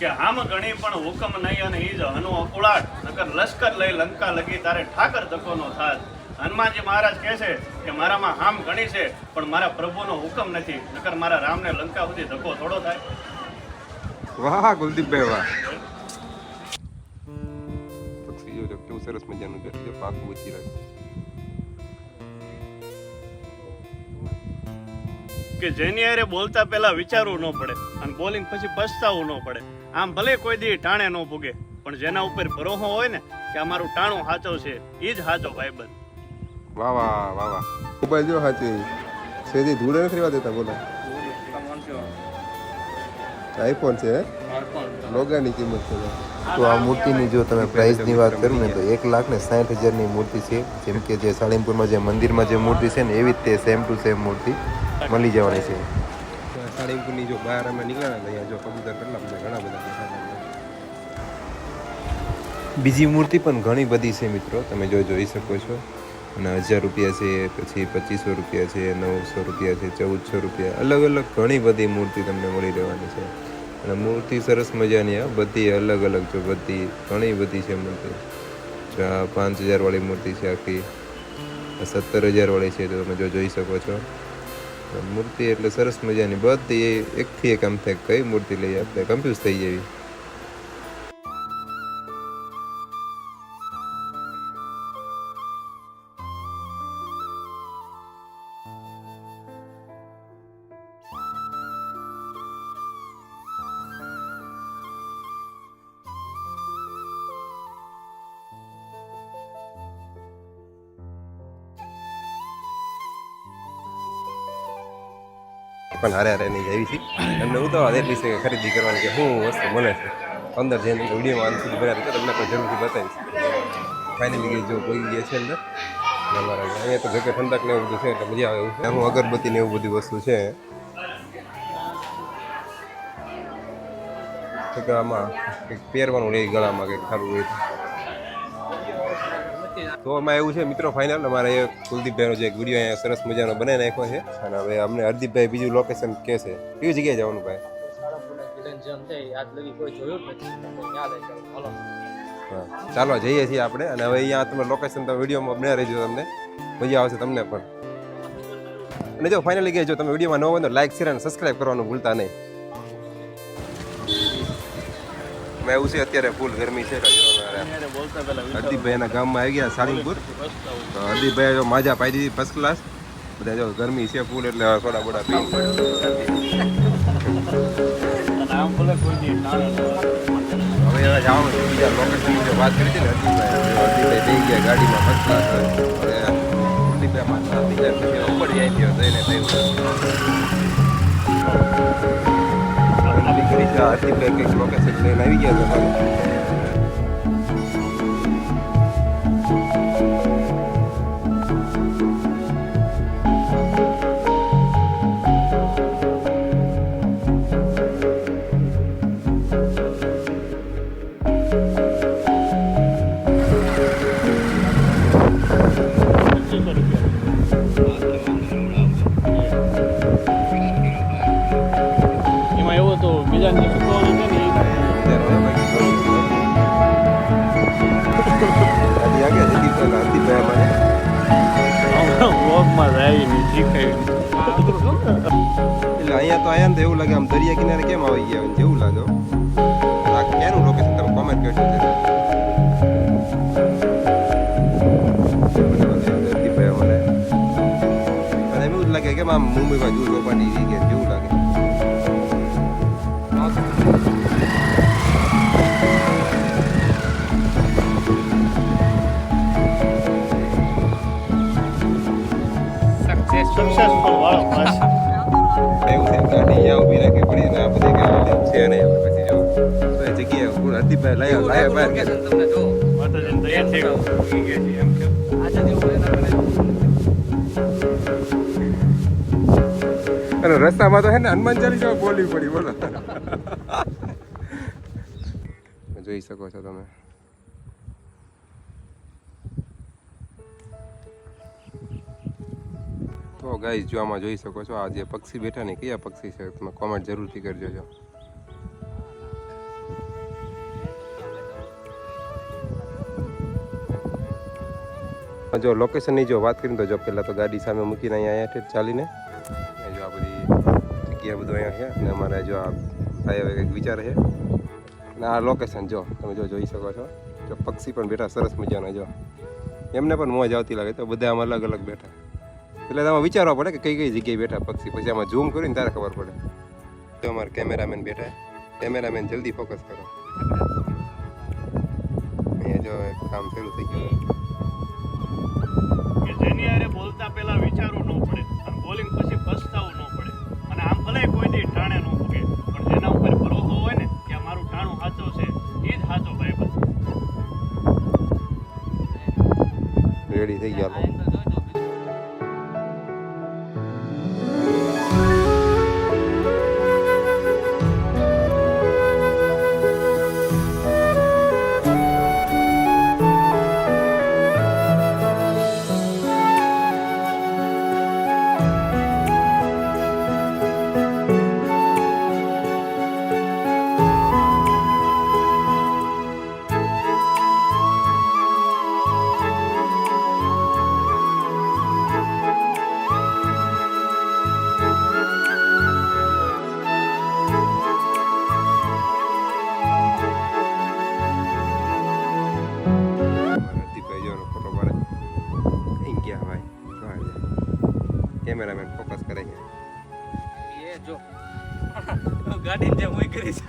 કે આમ ઘણી પણ હુકમ નહીં અને ઈ જ હનુ અકુળાટ નકર લશ્કર લઈ લંકા લગી તારે ઠાકર ધક્કો નો થાત હનુમાનજી મહારાજ કહે છે કે મારામાં હામ ઘણી છે, પણ મારા પ્રભુનો હુકમ નથી. નકર મારા રામને લંકા સુધી ધક્કો થોડો થાય. વાહ કુલદીપભાઈ વાહ. સરસ મજાનું પાકું ઊંચી રાખે કે જેની હારે બોલતા પહેલા વિચારવું ન પડે અને બોલિંગ પછી પસ્તાવું ન પડે. આમ ભલે કોઈ દી ટાણે ન ભૂગે, પણ જેના ઉપર ભરોહો હોય ને, કે આ મારું ટાણું સાચો છે એ જ સાચો ભાઈબંધ. વાહ વાહ વાહ વાહ. મોબાઈલ જો સાચી. સેજી ધૂળે નથી રહેવા દેતા બોલો. આઈફોન છે લોગાની કિંમત છે. તો આ મૂર્તિની જો તમે પ્રાઇસની વાત કરું ને, તો એક લાખ ને સાઠ હજારની મૂર્તિ છે. જેમ કે જે સાળીમપુરમાં જે મંદિરમાં જે મૂર્તિ છે ને, એવી જ તે સેમ ટુ સેમ મૂર્તિ. મળી જવાની છે. સાળીપુરની જો બહાર અમે નીકળ્યા ને અહીંયા જો કબૂતર કેટલા બધા ઘણા બધા બીજી મૂર્તિ પણ ઘણી બધી છે મિત્રો તમે જો જોઈ શકો છો. અને હજાર રૂપિયા છે પછી પચીસો રૂપિયા છે નવસો રૂપિયા છે ચૌદસો રૂપિયા અલગ અલગ ઘણી બધી મૂર્તિ તમને મળી રહેવાની છે. અને મૂર્તિ સરસ મજાની આ બધી અલગ અલગ જો બધી ઘણી બધી છે મૂર્તિ. પાંચ હજારવાળી મૂર્તિ છે આખી સત્તર હજારવાળી છે તો તમે જો જોઈ શકો છો. મૂર્તિ એટલે સરસ મજાની બધી એકથી એક આમ થાય કઈ મૂર્તિ લઈએ આપણે કન્ફ્યુઝ થઈ જેવી પણ હારે હારે નહીં આવી છે એમને ઉતાવળ એટલી છે કે ખરીદી કરવાની કે શું વસ્તુ છે. અંદર જઈને વિડીયોમાં અંત સુધી બનાવી તો તમને કોઈ જરૂરથી બતાવીશ. ફાઇનલી ગઈ જો કોઈ ગયા છે અંદર. અમારા અહીંયા તો જગ્યા ઠંડક ને એવું બધું છે એટલે મજા આવે એવું હું અગરબત્તી ને એવું બધી વસ્તુ છે. કે આમાં કંઈક પહેરવાનું રહે ગળામાં કંઈક સારું હોય તો એમાં એવું છે, મિત્રો ફાઇનલ અમારે એ કુલદીપભાઈનો જે એક વીડિયો અહીંયા સરસ મજાનો બનાવી નાખ્યો છે. અને હવે અમને હરદીપભાઈ બીજું લોકેશન કહે છે? કઈ જગ્યાએ જવાનું ભાઈ? કોઈ ચાલો જઈએ છીએ આપણે. અને હવે અહીંયા તમે લોકેશન તમે વિડીયોમાં બનાવી રહેજો તમને. મજા આવશે તમને પણ. અને જો ફાઇનલી કહે જો તમે વિડીયોમાં ન હોય તો લાઈક શેર અને સબસ્ક્રાઈબ કરવાનું ભૂલતા નહીં. મેં એવું છે, અત્યારે ફૂલ ગરમી છે. તો વિચારવું હરદીપભાઈના ગામમાં આવી ગયા સાળીંગપુર. તો હરદીપભાઈ જો માજા પાઈ દીધી ફર્સ્ટ ક્લાસ બધા જો ગરમી છે ફૂલ એટલે થોડા બોડા પી અને આમ ભલે કોઈ દી ટાણે ન હોય. હવે હવે જવાનું છે બીજા લોકેશનની વાત કરી હતી ને હરદીપભાઈ હરદીપભાઈ ગયા ગાડીમાં ફર્સ્ટ ક્લાસ હવે હરદીપભાઈ બીજા પછી ઉપર જાય ગયો જઈને થયું. હરદીપભાઈ કંઈક લોકેશન લઈને આવી ગયા તમારે અમારે વ્લોગમાં જાય ને શીખાય એટલે અહીંયા તો આયા એવું લાગે આમ દરિયા કિનારે કેમ આવી ગયા જેવું લાગે. આ ક્યાંનું લોકેશન તમે કોમેન્ટ કરજો હરદીપભાઈ અમારે અને એવું જ લાગે કેમ આમ મુંબઈમાં જૂ ચોપાટી ગાડી અહીંયા ઊભી રાખી પડી આ બધી છે પછી જો જગ્યાએ પૂરા હરદીપભાઈ લાયા લાયા બહાર. તમને જો? માતાજીને દયા થઈ ગઈ એમ કે. આજે જેવું અને રસ્તામાં તો હે ને હનુમાન ચાલીસા બોલવી પડી બોલો. જોઈ શકો છો તમે. છો ગાય જો આમાં જોઈ શકો છો, આ જે પક્ષી બેઠા ને કયા પક્ષી છે, તમે કોમેન્ટ જરૂરથી કરજો છો જો લોકેશનની જો વાત કરીને તો જો પહેલાં તો ગાડી સામે મૂકીને અહીંયા અહીંયા ચાલીને જો આ બધી જગ્યા બધું અહીંયા છે અને અમારે જો આ ભાઈ હવે કંઈક વિચાર છે. અને આ લોકેશન જો, તમે જો જોઈ શકો છો. જો પક્ષી પણ બેઠા, સરસ મજાના જો. એમને પણ મોજ આવતી લાગે, તો બધા આમ અલગ અલગ બેઠા. એટલે તમારે વિચારવા પડે કે કઈ કઈ જગ્યાએ બેઠા પક્ષી. પછી આમાં ઝૂમ કરીને ત્યારે ખબર પડે. તો અમારા કેમેરામેન બેઠા. કેમેરામેન જલ્દી ફોકસ કરો. અહીંયા જો કામ શરૂ થઈ ગયું. જેની બોલતા પહેલા વિચારવું ન પડે બોલિંગ પછી પસ્તાવું ન પડે. અને આમ ભલે કોઈ દી ટાણે ન ફૂગે કેમેરામેન ફોકસ કરે છે. એ જો. ગાડીને જેમ હું કરીશ